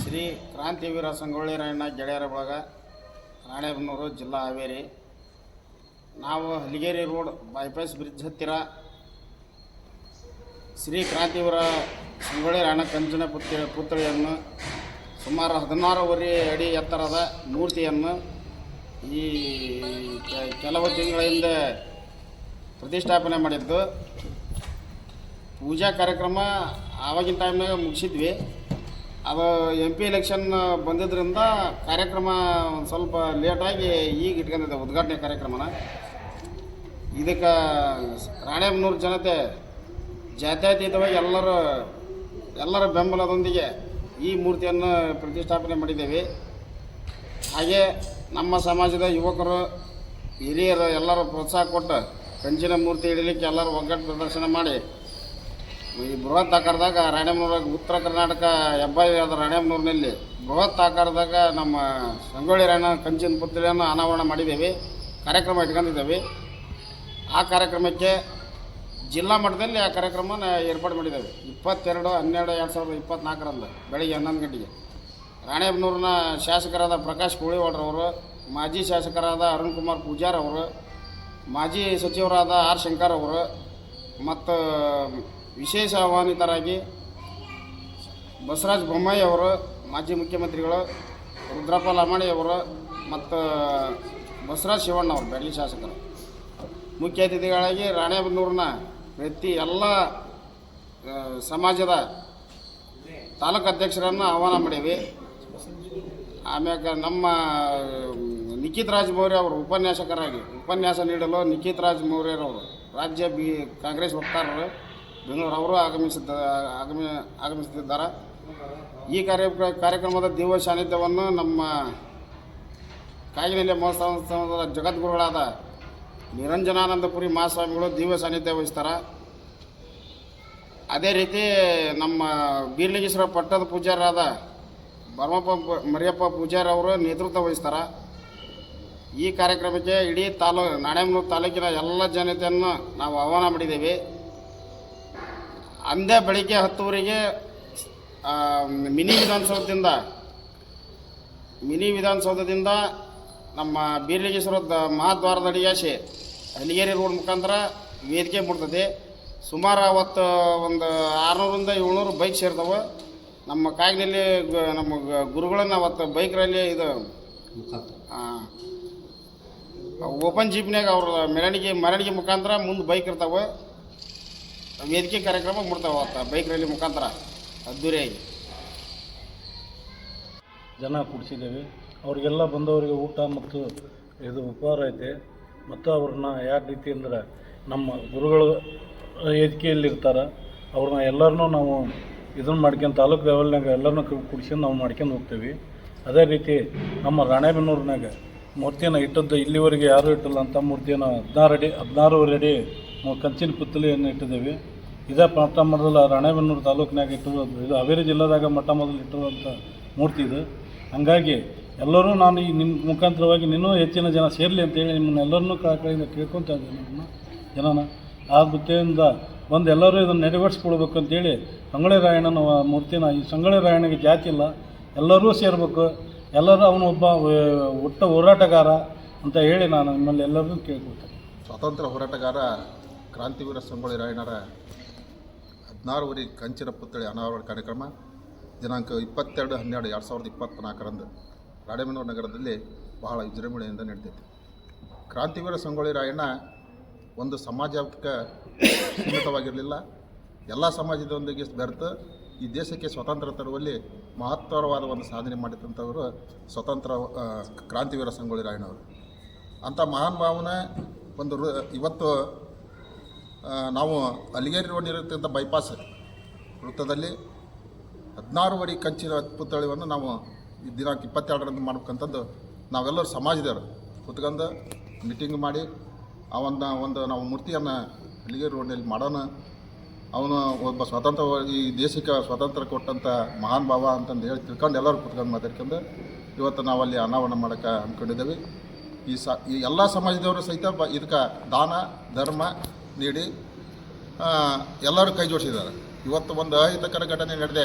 ಶ್ರೀ ಕ್ರಾಂತಿವೀರ ಸಂಗೊಳ್ಳಿ ರಾಯಣ್ಣ ಗೆಳೆಯರ ಬಳಗ, ರಾಣೆಬೆನ್ನೂರು ಜಿಲ್ಲಾ ಹಾವೇರಿ. ನಾವು ಹಲಿಗೇರಿ ರೋಡ್ ಬೈಪಾಸ್ ಬ್ರಿಡ್ಜ್ ಹತ್ತಿರ ಶ್ರೀ ಕ್ರಾಂತಿವೀರ ಸಂಗೊಳ್ಳಿ ರಾಯಣ್ಣ ಕಂಚಿನ ಪುತ್ಥಳಿ ಪುತ್ಥಳಿಯನ್ನು ಸುಮಾರು ಹದಿನಾರೂವರೆ ಅಡಿ ಎತ್ತರದ ಮೂರ್ತಿಯನ್ನು ಈ ಕೆಲವು ತಿಂಗಳ ಹಿಂದೆ ಪ್ರತಿಷ್ಠಾಪನೆ ಮಾಡಿದ್ದು. ಪೂಜಾ ಕಾರ್ಯಕ್ರಮ ಆವಾಗಿನ ಟೈಮ್ನಾಗ ಮುಗಿಸಿದ್ವಿ. ಅದು ಎಂ ಪಿ ಎಲೆಕ್ಷನ್ ಬಂದಿದ್ದರಿಂದ ಕಾರ್ಯಕ್ರಮ ಒಂದು ಸ್ವಲ್ಪ ಲೇಟಾಗಿ ಈಗ ಇಟ್ಕೊಂಡಿದ್ದೆ ಉದ್ಘಾಟನೆ ಕಾರ್ಯಕ್ರಮನ. ಇದಕ್ಕೆ ರಾಣೆಬೆನ್ನೂರು ಜನತೆ ಜಾತ್ಯತೀತವಾಗಿ ಎಲ್ಲರೂ, ಎಲ್ಲರ ಬೆಂಬಲದೊಂದಿಗೆ ಈ ಮೂರ್ತಿಯನ್ನು ಪ್ರತಿಷ್ಠಾಪನೆ ಮಾಡಿದ್ದೇವೆ. ಹಾಗೆ ನಮ್ಮ ಸಮಾಜದ ಯುವಕರು, ಹಿರಿಯರು ಎಲ್ಲರೂ ಪ್ರೋತ್ಸಾಹ ಕೊಟ್ಟು ಕಂಚಿನ ಮೂರ್ತಿ ಇಡಲಿಕ್ಕೆ ಎಲ್ಲರೂ ಒಗ್ಗಟ್ಟು ಪ್ರದರ್ಶನ ಮಾಡಿ ಈ ಬೃಹತ್ ಆಕಾರದಾಗ ರಾಣೆಮೂರ ಉತ್ತರ ಕರ್ನಾಟಕ, ಹೆಬ್ಬಾಯಿ ಅದು ರಾಣೆಬೆನ್ನೂರಿನಲ್ಲಿ ಬೃಹತ್ ಆಕಾರದಾಗ ನಮ್ಮ ಸಂಗೊಳ್ಳಿ ರಾಯಣ್ಣ ಕಂಚಿನ ಪುತ್ರಿಯನ್ನು ಅನಾವರಣ ಮಾಡಿದ್ದೇವೆ, ಕಾರ್ಯಕ್ರಮ ಇಟ್ಕೊಂಡಿದ್ದೇವೆ. ಆ ಕಾರ್ಯಕ್ರಮಕ್ಕೆ ಜಿಲ್ಲಾ ಮಟ್ಟದಲ್ಲಿ ಆ ಕಾರ್ಯಕ್ರಮನ ಏರ್ಪಾಡು ಮಾಡಿದ್ದೇವೆ. ಇಪ್ಪತ್ತೆರಡು, ಹನ್ನೆರಡು, ಎರಡು ಸಾವಿರದ ಇಪ್ಪತ್ತ್ನಾಲ್ಕರಂದು ಬೆಳಗ್ಗೆ ಹನ್ನೊಂದು ಗಂಟೆಗೆ. ರಾಣೆಬೆನ್ನೂರಿನ ಶಾಸಕರಾದ ಪ್ರಕಾಶ್ ಕೋಳಿವಾಡ್ರವರು, ಮಾಜಿ ಶಾಸಕರಾದ ಅರುಣ್ ಕುಮಾರ್ ಪೂಜಾರ್ ಅವರು, ಮಾಜಿ ಸಚಿವರಾದ ಆರ್ ಶಂಕರ್ ಅವರು ಮತ್ತು ವಿಶೇಷ ಆಹ್ವಾನಿತರಾಗಿ ಬಸವರಾಜ ಬೊಮ್ಮಾಯಿ ಅವರು, ಮಾಜಿ ಮುಖ್ಯಮಂತ್ರಿಗಳು ರುದ್ರಪ್ಪ ಅವರು ಮತ್ತು ಬಸವರಾಜ ಶಿವಣ್ಣ ಅವರು, ಬೆಳ್ಳಿ ಶಾಸಕರು. ಮುಖ್ಯ ಅತಿಥಿಗಳಾಗಿ ರಾಣೆಬೆನ್ನೂರಿನ ವ್ಯಕ್ತಿ, ಎಲ್ಲ ಸಮಾಜದ ತಾಲೂಕು ಅಧ್ಯಕ್ಷರನ್ನು ಆಹ್ವಾನ ಮಾಡೀವಿ ಆಮ್ಯಾಗ ನಮ್ಮ ನಿಖಿತ್ ರಾಜ್ ಮೌರ್ಯ ಅವರು ಉಪನ್ಯಾಸಕರಾಗಿ, ಉಪನ್ಯಾಸ ನೀಡಲು ನಿಖಿತ್ ರಾಜ್ ಮೌರ್ಯರವರು, ರಾಜ್ಯ ಬಿ, ಕಾಂಗ್ರೆಸ್ ವಕ್ತಾರರು ಬೆಂಗಳೂರು ಅವರು ಆಗಮಿಸಿದ್ದ, ಆಗಮಿ ಆಗಮಿಸುತ್ತಿದ್ದಾರೆ ಈ ಕಾರ್ಯ, ಕಾರ್ಯಕ್ರಮದ ದೇವ ಸಾನ್ನಿಧ್ಯವನ್ನು ನಮ್ಮ ಕಾಗಿನೆಲೆ ಮಹೋತ್ಸವದ ಜಗದ್ಗುರುಗಳಾದ ನಿರಂಜನಾನಂದಪುರಿ ಮಹಾಸ್ವಾಮಿಗಳು ದಿವ್ಯ ಸಾನ್ನಿಧ್ಯ ವಹಿಸ್ತಾರೆ. ಅದೇ ರೀತಿ ನಮ್ಮ ಬೀರ್ಲಿಂಗೇಶ್ವರ ಪಟ್ಟದ ಪೂಜಾರರಾದ ಬರ್ಮಪ್ಪ ಮರಿಯಪ್ಪ ಪೂಜಾರಿ ಅವರು ನೇತೃತ್ವ ವಹಿಸ್ತಾರೆ. ಈ ಕಾರ್ಯಕ್ರಮಕ್ಕೆ ಇಡೀ ತಾಲೂ, ನಾಣೆಮನೂರು ತಾಲೂಕಿನ ಎಲ್ಲ ಜನತೆಯನ್ನು ನಾವು ಆಹ್ವಾನ ಮಾಡಿದ್ದೇವೆ. ಅಂದೇ ಬೆಳಿಗ್ಗೆ ಹತ್ತುವರೆಗೆ ಮಿನಿ ವಿಧಾನಸೌಧದಿಂದ ಮಿನಿ ವಿಧಾನಸೌಧದಿಂದ ನಮ್ಮ ಬೀರ್ಲಿಂಗೇಶ್ವರದ ಮಹಾದ್ವಾರದ ಅಡಿಯಾಶೆ ಹಲಿಗೇರಿ ರೋಡ್ ಮುಖಾಂತರ ವೇದಿಕೆ ಮುಟ್ತದೆ. ಸುಮಾರು ಅವತ್ತು ಒಂದು ಆರುನೂರಿಂದ ಏಳ್ನೂರು ಬೈಕ್ ಸೇರ್ತವೆ ನಮ್ಮ ಕಾಗಿನಲ್ಲಿ ನಮ್ಮ ಗುರುಗಳನ್ನ ಅವತ್ತು ಬೈಕ್ ರ್ಯಾಲಿ ಇದು ಓಪನ್ ಜೀಪ್ನಾಗ ಅವ್ರ ಮೆರವಣಿಗೆ ಮೆರವಣಿಗೆ ಮುಖಾಂತರ ಮುಂದೆ ಬೈಕ್ ಇರ್ತಾವೆ. ವೇದಿಕೆ ಕಾರ್ಯಕ್ರಮ ಮುಡ್ತಾವೆ ಅವತ್ತು ಬೈಕ್ ರ್ಯಾಲಿ ಮುಖಾಂತರ? ಅದ್ದೂರಿಯಾಗಿ. ಜನ ಕೂಡಿಸಿದ್ದೀವಿ. ಅವರಿಗೆಲ್ಲ ಬಂದವರಿಗೆ ಊಟ ಮತ್ತು ಇದು ಉಪಹಾರ ಐತೆ. ಮತ್ತು ಅವ್ರನ್ನ ಯಾವ ರೀತಿ ಅಂದ್ರೆ ನಮ್ಮ ಗುರುಗಳು ಇರ್ತಾರೆ, ಅವ್ರನ್ನ ಎಲ್ಲರನ್ನೂ ನಾವು ಇದನ್ನು ಮಾಡ್ಕೊಂಡು ತಾಲೂಕು ಲೆವೆಲ್ನಾಗ ಎಲ್ಲರನ್ನೂ ಕುಡಿಸ್ಕೊಂಡು ನಾವು ಮಾಡ್ಕೊಂಡು ಹೋಗ್ತೀವಿ. ಅದೇ ರೀತಿ ನಮ್ಮ ರಾಣೆಬೆನ್ನೂರಿನಾಗ ಮೂರ್ತಿಯನ್ನು ಇಟ್ಟದ್ದು ಇಲ್ಲಿವರೆಗೆ ಯಾರೂ ಇಟ್ಟಿಲ್ಲ ಅಂತ ಮೂರ್ತಿಯನ್ನು ಹದಿನಾರು ಅಡಿ ಹದಿನಾರೂವರೆ ಅಡಿ ಮು- ಕಂಚಿನ ಪುತ್ತಲಿಯನ್ನು ಇಟ್ಟಿದ್ದೇವೆ. ಇದೇ ಮೊಟ್ಟ ಮೊದಲ ರಾಣೆಬೆನ್ನೂರು ತಾಲೂಕಿನಾಗ ಇಟ್ಟಿರೋದು ಇದು ಹಾವೇರಿ ಜಿಲ್ಲೆದಾಗ ಮೊಟ್ಟ ಮೊದಲು ಇಟ್ಟಿರುವಂಥ ಮೂರ್ತಿ ಇದು. ಹಂಗಾಗಿ ಎಲ್ಲರೂ ನಾನು ಈ ನಿಮ್ಮ ಮುಖಾಂತರವಾಗಿ ಇನ್ನೂ ಹೆಚ್ಚಿನ ಜನ ಸೇರಲಿ ಅಂತೇಳಿ ನಿಮ್ಮನ್ನೆಲ್ಲರನ್ನೂ ಕಳಕಳಿಯಿಂದ ಕೇಳ್ಕೊತ ಇದ್ದೀನಿ ನಮ್ಮ ಜನನ. ಆ ಬುದ್ಧಿಯಿಂದ ಬಂದು ಎಲ್ಲರೂ ಇದನ್ನು ನೆರವೇರಿಸ್ಕೊಳ್ಬೇಕು ಅಂತೇಳಿ ಸಂಗೊಳ್ಳಿ ರಾಯಣ್ಣನ ಮೂರ್ತಿನ ಈ ಸಂಗೊಳ್ಳಿ ರಾಯಣ್ಣಗೆ ಜಾತಿ ಇಲ್ಲ. ಎಲ್ಲರೂ ಸೇರಬೇಕು. ಎಲ್ಲರೂ ಅವನು ಒಬ್ಬ ಒಟ್ಟ ಹೋರಾಟಗಾರ ಅಂತ ಹೇಳಿ ನಾನು ನಿಮ್ಮಲ್ಲಿ ಎಲ್ಲರನ್ನೂ ಕೇಳ್ಕೊಳ್ತೇನೆ. ಸ್ವಾತಂತ್ರ್ಯ ಹೋರಾಟಗಾರ ಕ್ರಾಂತಿವೀರ ಸಂಗೊಳ್ಳಿ ರಾಯಣ್ಣರ ಹದಿನಾರುವರೆ ಕಂಚಿನ ಪುತ್ಥಳಿ ಅನಾವರಣ ಕಾರ್ಯಕ್ರಮ, ದಿನಾಂಕ ಇಪ್ಪತ್ತೆರಡು ಹನ್ನೆರಡು ಎರಡು ಸಾವಿರದ ಇಪ್ಪತ್ತ್ನಾಲ್ಕರಂದು ರಾಣೆಬೆನ್ನೂರು ನಗರದಲ್ಲಿ ಬಹಳ ವಿಜೃಂಭಣೆಯಿಂದ ನಡೀತೈತಿ ಕ್ರಾಂತಿವೀರ ಸಂಗೊಳ್ಳಿ ರಾಯಣ್ಣ ಒಂದು ಸಮಾಜಕ್ಕೆ ಸೀಮಿತವಾಗಿರಲಿಲ್ಲ. ಎಲ್ಲ ಸಮಾಜದೊಂದಿಗೆ ಬೆರೆತು ಈ ದೇಶಕ್ಕೆ ಸ್ವತಂತ್ರ ತರುವಲ್ಲಿ ಮಹತ್ತರವಾದ ಒಂದು ಸಾಧನೆ ಮಾಡಿದಂಥವರು ಸ್ವತಂತ್ರ ಕ್ರಾಂತಿವೀರ ಸಂಗೊಳ್ಳಿ ರಾಯಣ್ಣವರು. ಅಂಥ ಮಹಾನ್ ಭಾವನೆ ಒಂದು ಇವತ್ತು ನಾವು ಅಲಿಗೇರಿ ರೋಡ್ ಇರತಕ್ಕಂಥ ಬೈಪಾಸ್ ವೃತ್ತದಲ್ಲಿ ಹದಿನಾರು ಅಡಿ ಕಂಚಿನ ಪುತ್ಥಳಿವನ್ನು ನಾವು ಈ ದಿನಾಂಕ ಇಪ್ಪತ್ತೆರಡರಂದು ಮಾಡ್ಬೇಕಂತಂದು ನಾವೆಲ್ಲರೂ ಸಮಾಜದವರು. ಕುತ್ಕೊಂಡು ಮೀಟಿಂಗ್ ಮಾಡಿ ಅವನ್ನ ಒಂದು ನಾವು ಮೂರ್ತಿಯನ್ನು ಅಲಿಗೇರಿ ರೋಡ್ನಲ್ಲಿ ಮಾಡೋಣ. ಅವನು ಒಬ್ಬ ಸ್ವಾತಂತ್ರ್ಯ ಈ ದೇಶಕ್ಕೆ ಸ್ವಾತಂತ್ರ್ಯ ಕೊಟ್ಟಂಥ ಮಹಾನ್ ಭಾವ ಅಂತಂದು ಹೇಳಿ ತಿಳ್ಕೊಂಡು ಎಲ್ಲರೂ ಕುತ್ಕೊಂಡು ಮಾತಾಡ್ಕೊಂಡು ಇವತ್ತು ನಾವು ಅಲ್ಲಿ ಅನಾವರಣ ಮಾಡೋಕ್ಕೆ ಅಂದ್ಕೊಂಡಿದ್ದೇವೆ ಈ ಸ, ಈ ಎಲ್ಲ ಸಮಾಜದವರು ಸಹಿತ ಬ, ಇದಕ್ಕೆ ದಾನ, ಧರ್ಮ ನೀಡಿ ಎಲ್ಲರೂ ಕೈ ಜೋಡಿಸಿದ್ದಾರೆ. ಇವತ್ತು ಒಂದು ಅಹಿತಕರ ಘಟನೆ ನಡೆದೆ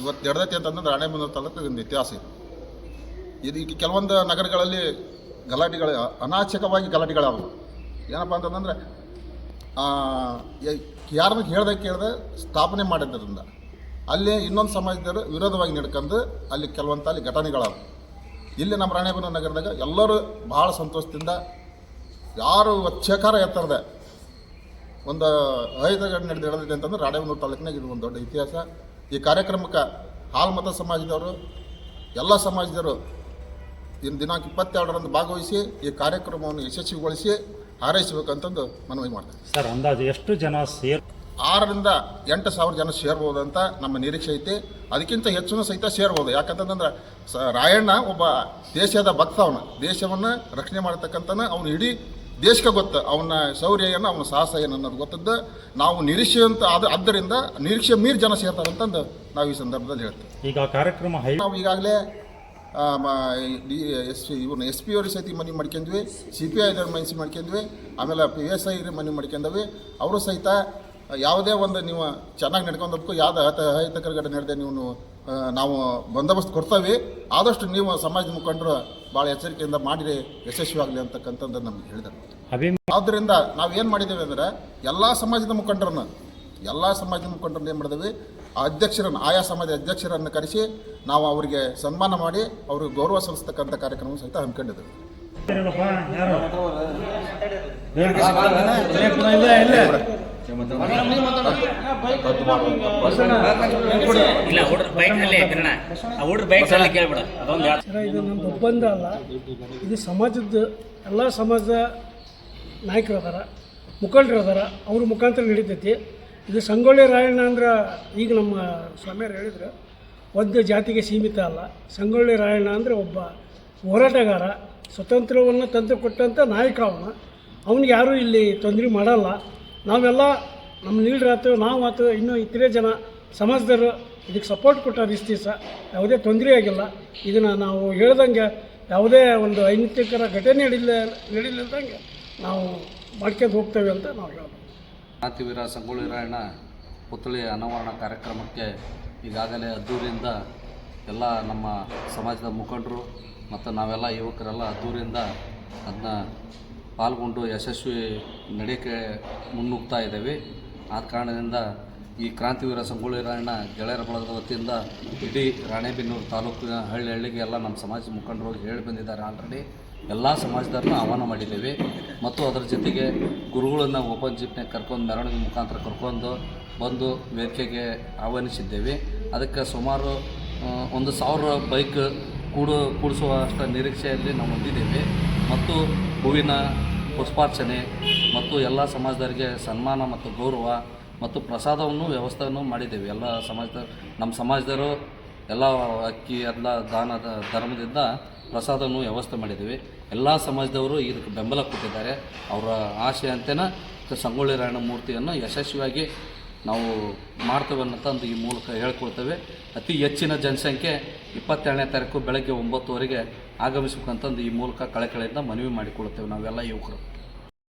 ಇವತ್ತು ನಡೆದೈತಿ ಅಂತಂದ್ರೆ ರಾಣೆಬೆನ್ನೂರು ತಾಲೂಕು ಒಂದು ಇತಿಹಾಸ ಇದೆ. ಇದು ಈಗ ಕೆಲವೊಂದು ನಗರಗಳಲ್ಲಿ ಗಲಾಟೆಗಳು, ಅನಾಚಕವಾಗಿ ಗಲಾಟೆಗಳಾದವು. ಏನಪ್ಪ ಅಂತಂದ್ರೆ ಯಾರನ್ನ ಹೇಳ್ದೆ ಕೇಳ್ದೆ ಸ್ಥಾಪನೆ ಮಾಡಿದ್ದರಿಂದ, ಅಲ್ಲಿ ಇನ್ನೊಂದು ಸಮಾಜದವರು ವಿರೋಧವಾಗಿ ನಡ್ಕೊಂಡು ಅಲ್ಲಿ ಕೆಲವೊಂದು ಅಲ್ಲಿ ಘಟನೆಗಳಾದವು. ಇಲ್ಲಿ ನಮ್ಮ ರಾಣೆಬೆನ್ನೂರು ನಗರದಾಗ ಎಲ್ಲರೂ ಭಾಳ ಸಂತೋಷದಿಂದ, ಯಾರು ಚಕಾರ ಎತ್ತರದ ಒಂದು ಐದು ಗಂಟೆ ನಡೆದು ಹೇಳಿದೆ ಅಂತಂದ್ರೆ ರಾಡೇವನೂರು ತಾಲೂಕಿನಾಗ ಇದು ಒಂದು ದೊಡ್ಡ ಇತಿಹಾಸ. ಈ ಕಾರ್ಯಕ್ರಮಕ್ಕೆ ಹಾಲ್ಮತ ಸಮಾಜದವರು ಎಲ್ಲ ಸಮಾಜದವರು ಇನ್ನು ದಿನಾಂಕ ಇಪ್ಪತ್ತೆರಡರಂದು ಭಾಗವಹಿಸಿ ಈ ಕಾರ್ಯಕ್ರಮವನ್ನು ಯಶಸ್ವಿಗೊಳಿಸಿ ಹಾರೈಸಬೇಕಂತಂದು ಮನವಿ ಮಾಡ್ತಾರೆ ಸರ್ ಅಂದಾಜು ಎಷ್ಟು ಜನ ಸೇರ್ ಆರರಿಂದ ಎಂಟು ಸಾವಿರ ಜನ ಸೇರ್ಬೋದು ಅಂತ ನಮ್ಮ ನಿರೀಕ್ಷೆ ಐತಿ. ಅದಕ್ಕಿಂತ ಹೆಚ್ಚು ಸಹಿತ ಸೇರ್ಬೋದು. ಯಾಕಂತಂದ್ರೆ ಸ ರಾಯಣ್ಣ ಒಬ್ಬ ದೇಶದ ಭಕ್ತ ಅವನು. ದೇಶವನ್ನು ರಕ್ಷಣೆ ಮಾಡತಕ್ಕಂತನ ಅವನು ಇಡೀ ದೇಶಕ್ಕೆ ಗೊತ್ತು ಅವನ ಶೌರ್ಯ ಏನು ಅವನ ಸಾಹಸ ಏನು ಅನ್ನೋದು ಗೊತ್ತದ್ದು. ನಾವು ನಿರೀಕ್ಷೆ ಅಂತ ಆದ ಆದ್ದರಿಂದ ನಿರೀಕ್ಷೆ ಮೀರಿ ಜನ ಸೇರ್ತಾರೆ ಅಂತಂದು ನಾವು ಈ ಸಂದರ್ಭದಲ್ಲಿ ಹೇಳ್ತೀವಿ. ಈಗ ಕಾರ್ಯಕ್ರಮ ನಾವು ಈಗಾಗಲೇ ಡಿ ಎಸ್ ಪಿ ಇವ್ರನ್ನ ಎಸ್ ಪಿ ಅವ್ರಿಗೆ ಸಹಿತ ಮನವಿ ಮಾಡ್ಕೊಂಡ್ವಿ ಸಿ ಪಿ ಐದವ್ರ ಮನಸ್ಸು ಮಾಡ್ಕೊಂಡ್ವಿ ಆಮೇಲೆ ಪಿ ಎಸ್ ಐ ಮನವಿ ಮಾಡ್ಕೊಂಡವಿ. ಅವರು ಸಹಿತ ಯಾವುದೇ ಒಂದು ನೀವು ಚೆನ್ನಾಗಿ ನಡ್ಕೊಂಡದಕ್ಕೂ ಯಾವ್ದು ಅಹಿತ ಅಹಿತಕರ ಘಟನೆ ನಡೆದೇ ನೀವು ನಾವು ಬಂದೋಬಸ್ತ್ ಕೊಡ್ತೇವೆ. ಆದಷ್ಟು ನೀವು ಸಮಾಜದ ಮುಖಂಡರು ಭಾಳ ಎಚ್ಚರಿಕೆಯಿಂದ ಮಾಡಿರಿ ಯಶಸ್ವಿಯಾಗಲಿ ಅಂತಕ್ಕಂಥದ್ದು ನಮ್ಗೆ ಹೇಳಿದರು ಆದ್ದರಿಂದ ನಾವು ಏನು ಮಾಡಿದ್ದೇವೆ ಅಂದರೆ ಎಲ್ಲ ಸಮಾಜದ ಮುಖಂಡರನ್ನು ಎಲ್ಲ ಸಮಾಜದ ಮುಖಂಡರನ್ನ ಏನು ಮಾಡಿದ್ವಿ ಆ ಅಧ್ಯಕ್ಷರನ್ನು ಆಯಾ ಸಮಾಜದ ಅಧ್ಯಕ್ಷರನ್ನು ಕರೆಸಿ ನಾವು ಅವರಿಗೆ ಸನ್ಮಾನ ಮಾಡಿ ಅವ್ರಿಗೆ ಗೌರವ ಸಲ್ಲಿಸ್ತಕ್ಕಂಥ ಕಾರ್ಯಕ್ರಮ ಸಹಿತ ಹಮ್ಮಿಕೊಂಡಿದ್ದೇವೆ. ಇಲ್ಲ ಇದು ನಮ್ಮ ಒಬ್ಬಂದ ಅಲ್ಲ ಇದು ಸಮಾಜದ ಎಲ್ಲ ಸಮಾಜದ ನಾಯಕರು ಅದಾರ ಮುಖಂಡರು ಅದಾರ ಅವ್ರ ಮುಖಾಂತರ ನಡೀತೈತಿ ಇದು ಸಂಗೊಳ್ಳಿ ರಾಯಣ್ಣ ಅಂದ್ರೆ ಈಗ ನಮ್ಮ ಸ್ವಾಮಿಯರು ಹೇಳಿದ್ರು ಒಂದು ಜಾತಿಗೆ ಸೀಮಿತ ಅಲ್ಲ ಸಂಗೊಳ್ಳಿ ರಾಯಣ್ಣ ಅಂದರೆ ಒಬ್ಬ ಹೋರಾಟಗಾರ ಸ್ವತಂತ್ರವನ್ನು ತಂದು ಕೊಟ್ಟಂಥ ನಾಯಕ ಅವನು ಅವನಿಗೆ ಯಾರೂ ಇಲ್ಲಿ ತೊಂದರೆ ಮಾಡಲ್ಲ ನಾವೆಲ್ಲ ನಮ್ಮ ಲೀಡ್ರ್ ಆಯ್ತು ನಾವು ಆಯ್ತು ಇನ್ನೂ ಇತರೆ ಜನ ಸಮಾಜದವರು ಇದಕ್ಕೆ ಸಪೋರ್ಟ್ ಕೊಟ್ಟಾರ ಇಷ್ಟು ದಿವಸ. ಯಾವುದೇ ತೊಂದರೆ ಆಗಿಲ್ಲ. ಇದನ್ನು ನಾವು ಹೇಳ್ದಂಗೆ ಯಾವುದೇ ಒಂದು ಅಹಿಂಸಕರ ಘಟನೆ ನಡಿಲ್ಲ ನಡಿಲಿಲ್ದಂಗೆ ನಾವು ಮಾಡ್ಕೊಂಡು ಹೋಗ್ತೇವೆ ಅಂತ ನಾವು ಹೇಳ್ಬೋದು. ಕ್ರಾಂತಿವೀರ ಸಂಗೊಳ್ಳಿ ರಾಯಣ್ಣ ಪುತ್ಥಳಿ ಅನಾವರಣ ಕಾರ್ಯಕ್ರಮಕ್ಕೆ ಈಗಾಗಲೇ ಅದ್ದೂರಿಯಿಂದ ಎಲ್ಲ ನಮ್ಮ ಸಮಾಜದ ಮುಖಂಡರು ಮತ್ತು ನಾವೆಲ್ಲ ಯುವಕರೆಲ್ಲ ಅದ್ದೂರಿಯಿಂದ ಅದನ್ನ ಪಾಲ್ಗೊಂಡು ಯಶಸ್ವಿ ನಡೆಯಕ್ಕೆ ಮುನ್ನುಗ್ತಾ ಇದ್ದೇವೆ. ಆದ ಕಾರಣದಿಂದ ಈ ಕ್ರಾಂತಿವೀರ ಸಂಗೊಳ್ಳಿ ರಾಯಣ್ಣ ಗೆಳೆಯರ ಬಳಗದ ವತಿಯಿಂದ ಇಡೀ ರಾಣೆಬೆನ್ನೂರು ತಾಲೂಕಿನ ಹಳ್ಳಿ ಹಳ್ಳಿಗೆ ಎಲ್ಲ ನಮ್ಮ ಸಮಾಜ ಮುಖಂಡರು ಹೇಳಿ ಬಂದಿದ್ದಾರೆ ಆಲ್ರೆಡಿ ಎಲ್ಲ ಸಮಾಜದವ್ರನ್ನ ಆಹ್ವಾನ ಮಾಡಿದ್ದೇವೆ. ಮತ್ತು ಅದರ ಜೊತೆಗೆ ಗುರುಗಳನ್ನು ಓಪನ್ ಜೀಪ್ನಾಗ ಕರ್ಕೊಂಡು ಮೆರವಣಿಗೆ ಮುಖಾಂತರ ಕರ್ಕೊಂಡು ಬಂದು ವೇದಿಕೆಗೆ ಆಹ್ವಾನಿಸಿದ್ದೇವೆ. ಅದಕ್ಕೆ ಸುಮಾರು ಒಂದು ಸಾವಿರ ಬೈಕ್ ಕೂಡು ಕೂಡಿಸುವಷ್ಟು ನಿರೀಕ್ಷೆಯಲ್ಲಿ ನಾವು ಹೊಂದಿದ್ದೇವೆ ಮತ್ತು ಹೂವಿನ ಪುಷ್ಪಾರ್ಚನೆ ಮತ್ತು ಎಲ್ಲ ಸಮಾಜದವರಿಗೆ ಸನ್ಮಾನ ಮತ್ತು ಗೌರವ ಮತ್ತು ಪ್ರಸಾದವನ್ನು, ವ್ಯವಸ್ಥೆಯನ್ನು ಮಾಡಿದ್ದೇವೆ. ಎಲ್ಲ ಸಮಾಜದ, ನಮ್ಮ ಸಮಾಜದವರು ಎಲ್ಲ ಅಕ್ಕಿ, ಎಲ್ಲ ದಾನದ ಧರ್ಮದಿಂದ ಪ್ರಸಾದವನ್ನು, ವ್ಯವಸ್ಥೆ ಮಾಡಿದ್ದೀವಿ. ಎಲ್ಲ ಸಮಾಜದವರು ಇದಕ್ಕೆ ಬೆಂಬಲ ಕೊಟ್ಟಿದ್ದಾರೆ. ಅವರ ಆಶೆ ಅಂತೇನ ಸಂಗೊಳ್ಳಿ ರಾಯಣ್ಣ ಮೂರ್ತಿಯನ್ನು ಯಶಸ್ವಿಯಾಗಿ ನಾವು ಮಾಡ್ತೇವೆ ಅನ್ನೋಂಥದ್ದು ಈ ಮೂಲಕ ಹೇಳ್ಕೊಳ್ತೇವೆ ಅತಿ ಹೆಚ್ಚಿನ ಜನಸಂಖ್ಯೆ ಇಪ್ಪತ್ತೆರಡನೇ ತಾರೀಕು ಬೆಳಗ್ಗೆ ಒಂಬತ್ತುವರೆಗೆ ಆಗಮಿಸಬೇಕಂತಂದು ಈ ಮೂಲಕ ಕಳಕಳಿಯಿಂದ ಮನವಿ ಮಾಡಿಕೊಳ್ಳುತ್ತೇವೆ ನಾವೆಲ್ಲ ಯುವಕರು.